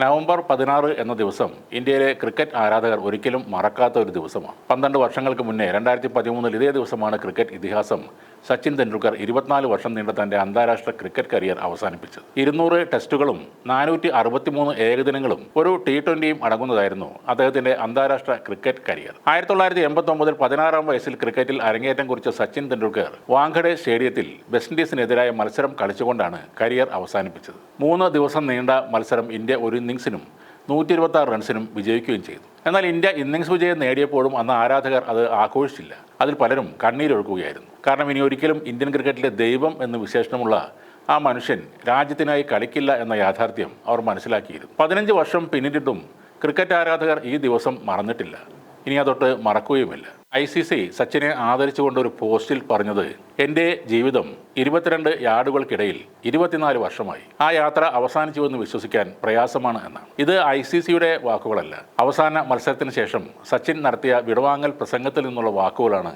November പതിനാറ് എന്ന ദിവസം ഇന്ത്യയിലെ ക്രിക്കറ്റ് ആരാധകർ ഒരിക്കലും മറക്കാത്ത ഒരു ദിവസമാണ്. പന്ത്രണ്ട് വർഷങ്ങൾക്ക് മുന്നേ രണ്ടായിരത്തി പതിമൂന്നിൽ ഇതേ ദിവസമാണ് ക്രിക്കറ്റ് ഇതിഹാസം സച്ചിൻ തെണ്ടുൽക്കർ ഇരുപത്തിനാല് വർഷം നീണ്ട തന്റെ അന്താരാഷ്ട്ര ക്രിക്കറ്റ് കരിയർ അവസാനിപ്പിച്ചത്. ഇരുന്നൂറ് ടെസ്റ്റുകളും നാനൂറ്റി അറുപത്തിമൂന്ന് ഏകദിനങ്ങളും ഒരു ടി ട്വന്റിയും അടങ്ങുന്നതായിരുന്നു അദ്ദേഹത്തിന്റെ അന്താരാഷ്ട്ര ക്രിക്കറ്റ് കരിയർ. ആയിരത്തി തൊള്ളായിരത്തി എൺപത്തി ഒമ്പതിൽ പതിനാറാം വയസ്സിൽ ക്രിക്കറ്റിൽ അരങ്ങേറ്റം കുറിച്ച സച്ചിൻ തെണ്ടുൽക്കർ വാങ്കഡെ സ്റ്റേഡിയത്തിൽ വെസ്റ്റ് ഇൻഡീസിനെതിരായ മത്സരം കളിച്ചുകൊണ്ടാണ് കരിയർ അവസാനിപ്പിച്ചത്. മൂന്ന് ദിവസം നീണ്ട മത്സരം ഇന്ത്യ ഒരു ഇന്നിംഗ്സിനും നൂറ്റി ഇരുപത്തി ആറ് റൺസിനും വിജയിക്കുകയും ചെയ്തു. എന്നാൽ ഇന്ത്യ ഇന്നിങ്സ് വിജയം നേടിയപ്പോഴും അന്ന് ആരാധകർ അത് ആഘോഷിച്ചില്ല. അതിൽ പലരും കണ്ണീരൊഴുക്കുകയായിരുന്നു കാരണം ഇനി ഒരിക്കലും ഇന്ത്യൻ ക്രിക്കറ്റിലെ ദൈവം എന്ന് വിശേഷണമുള്ള ആ മനുഷ്യൻ രാജ്യത്തിനായി കളിക്കില്ല എന്ന യാഥാർത്ഥ്യം അവർ മനസ്സിലാക്കിയിരുന്നു. പതിനഞ്ച് വർഷം പിന്നിട്ടിട്ടും ക്രിക്കറ്റ് ആരാധകർ ഈ ദിവസം മറന്നിട്ടില്ല. ഇനി അതൊട്ട് മറക്കുകയുമില്ല. ഐ സി സി സച്ചിനെ ആദരിച്ചുകൊണ്ട് ഒരു പോസ്റ്റിൽ പറഞ്ഞത് എന്റെ ജീവിതം ഇരുപത്തിരണ്ട് യാർഡുകൾക്കിടയിൽ ഇരുപത്തിനാല് വർഷമായി. ആ യാത്ര അവസാനിച്ചു എന്ന് വിശ്വസിക്കാൻ പ്രയാസമാണ് എന്നാണ്. ഇത് ഐ സി സിയുടെ വാക്കുകളല്ല. അവസാന മത്സരത്തിന് ശേഷം സച്ചിൻ നടത്തിയ വിടവാങ്ങൽ പ്രസംഗത്തിൽ നിന്നുള്ള വാക്കുകളാണ്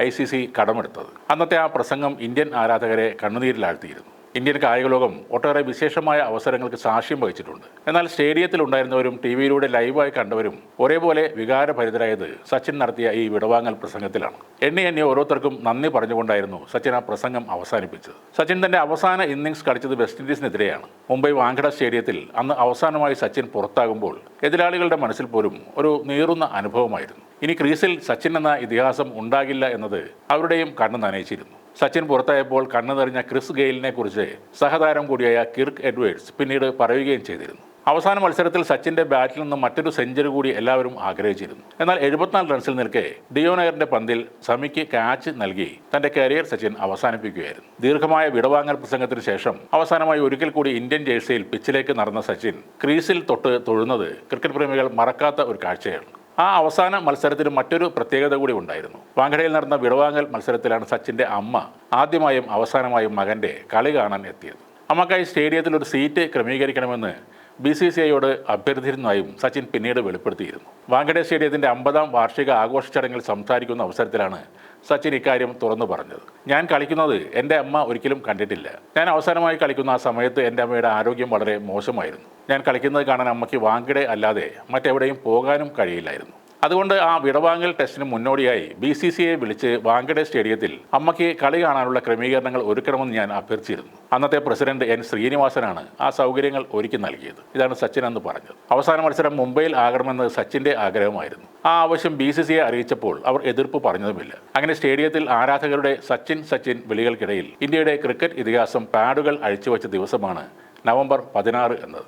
ഐ സി സി കടമെടുത്തത്. അന്നത്തെ ആ പ്രസംഗം ഇന്ത്യൻ ആരാധകരെ കണ്ണുനീരിലാഴ്ത്തിയിരുന്നു. ഇന്ത്യൻ കായിക ലോകം ഒട്ടേറെ വിശേഷമായ അവസരങ്ങൾക്ക് സാക്ഷ്യം വഹിച്ചിട്ടുണ്ട്. എന്നാൽ സ്റ്റേഡിയത്തിലുണ്ടായിരുന്നവരും ടി വിയിലൂടെ ലൈവായി കണ്ടവരും ഒരേപോലെ വികാരഭരിതരായത് സച്ചിൻ നടത്തിയ ഈ വിടവാങ്ങൽ പ്രസംഗത്തിലാണ്. എണ്ണി എണ്ണി ഓരോരുത്തർക്കും നന്ദി പറഞ്ഞുകൊണ്ടായിരുന്നു സച്ചിൻ ആ പ്രസംഗം അവസാനിപ്പിച്ചത്. സച്ചിൻ തന്റെ അവസാന ഇന്നിംഗ്സ് കളിച്ചത് വെസ്റ്റ് ഇൻഡീസിനെതിരെയാണ്. മുംബൈ വാങ്കഡ സ്റ്റേഡിയത്തിൽ അന്ന് അവസാനമായി സച്ചിൻ പുറത്താകുമ്പോൾ എതിരാളികളുടെ മനസ്സിൽ പോലും ഒരു നീറുന്ന അനുഭവമായിരുന്നു. ഇനി ക്രീസിൽ സച്ചിൻ എന്ന ഇതിഹാസം ഉണ്ടാകില്ല എന്നത് അവരുടെയും കണ്ണു നനയിച്ചിരുന്നു. സച്ചിൻ പുറത്തായപ്പോൾ കണ്ണു നിറഞ്ഞ ക്രിസ് ഗെയിലിനെ കുറിച്ച് സഹതാരം കൂടിയായ കിർക്ക് എഡ്വേർഡ്സ് പിന്നീട് പറയുകയും ചെയ്തിരുന്നു. അവസാന മത്സരത്തിൽ സച്ചിന്റെ ബാറ്റിൽ നിന്ന് മറ്റൊരു സെഞ്ചുറി കൂടി എല്ലാവരും ആഗ്രഹിച്ചിരുന്നു. എന്നാൽ എഴുപത്തിനാല് റൺസിൽ നിൽക്കെ ഡിയോനയറിന്റെ പന്തിൽ സമിക്ക് ക്യാച്ച് നൽകി തന്റെ കരിയർ സച്ചിൻ അവസാനിപ്പിക്കുകയായിരുന്നു. ദീർഘമായ വിടവാങ്ങൽ പ്രസംഗത്തിന് ശേഷം അവസാനമായി ഒരിക്കൽ കൂടി ഇന്ത്യൻ ജേഴ്സിയിൽ പിച്ചിലേക്ക് നടന്ന സച്ചിൻ ക്രീസിൽ തൊട്ട് തൊഴുന്നത് ക്രിക്കറ്റ് പ്രേമികൾ മറക്കാത്ത ഒരു കാഴ്ചയാണ്. ആ അവസാന മത്സരത്തിന് മറ്റൊരു പ്രത്യേകത കൂടി ഉണ്ടായിരുന്നു. വാങ്കടയിൽ നടന്ന വിടവാങ്ങൽ മത്സരത്തിലാണ് സച്ചിന്റെ അമ്മ ആദ്യമായും അവസാനമായും മകന്റെ കളി കാണാൻ എത്തിയത്. അമ്മക്കായി സ്റ്റേഡിയത്തിൽ ഒരു സീറ്റ് ക്രമീകരിക്കണമെന്ന് ബി സി സി ഐയോട് അഭ്യർത്ഥിക്കുന്നതായും സച്ചിൻ പിന്നീട് വെളിപ്പെടുത്തിയിരുന്നു. വാങ്കഡെ സ്റ്റേഡിയത്തിന്റെ അമ്പതാം വാർഷിക ആഘോഷ ചടങ്ങിൽ സംസാരിക്കുന്ന അവസരത്തിലാണ് സച്ചിൻ ഇക്കാര്യം തുറന്നു പറഞ്ഞത്. ഞാൻ കളിക്കുന്നത് എന്റെ അമ്മ ഒരിക്കലും കണ്ടിട്ടില്ല. ഞാൻ അവസാനമായി കളിക്കുന്ന ആ സമയത്ത് എന്റെ അമ്മയുടെ ആരോഗ്യം വളരെ മോശമായിരുന്നു. ഞാൻ കളിക്കുന്നത് കാണാൻ അമ്മയ്ക്ക് വാങ്കഡെ അല്ലാതെ മറ്റെവിടെയും പോകാനും കഴിയില്ലായിരുന്നു. അതുകൊണ്ട് ആ വിടവാങ്ങൽ ടെസ്റ്റിന് മുന്നോടിയായി ബി സി സി ഐ വിളിച്ച് വാങ്കഡെ സ്റ്റേഡിയത്തിൽ അമ്മയ്ക്ക് കളി കാണാനുള്ള ക്രമീകരണങ്ങൾ ഒരുക്കണമെന്ന് ഞാൻ അഭ്യർത്ഥിച്ചിരുന്നു. അന്നത്തെ പ്രസിഡന്റ് എൻ ശ്രീനിവാസനാണ് ആ സൗകര്യങ്ങൾ ഒരുക്കി നൽകിയത്. ഇതാണ് സച്ചിൻ എന്ന് പറഞ്ഞത്. അവസാന മത്സരം മുംബൈയിൽ ആകണമെന്ന് സച്ചിന്റെ ആഗ്രഹമായിരുന്നു. ആ ആവശ്യം ബി സി സി ഐ അറിയിച്ചപ്പോൾ അവർ എതിർപ്പ് പറഞ്ഞതുമില്ല. അങ്ങനെ സ്റ്റേഡിയത്തിൽ ആരാധകരുടെ സച്ചിൻ സച്ചിൻ വിളികൾക്കിടയിൽ ഇന്ത്യയുടെ ക്രിക്കറ്റ് ഇതിഹാസം പാഡുകൾ അഴിച്ചുവച്ച ദിവസമാണ് നവംബർ പതിനാറ് എന്നത്.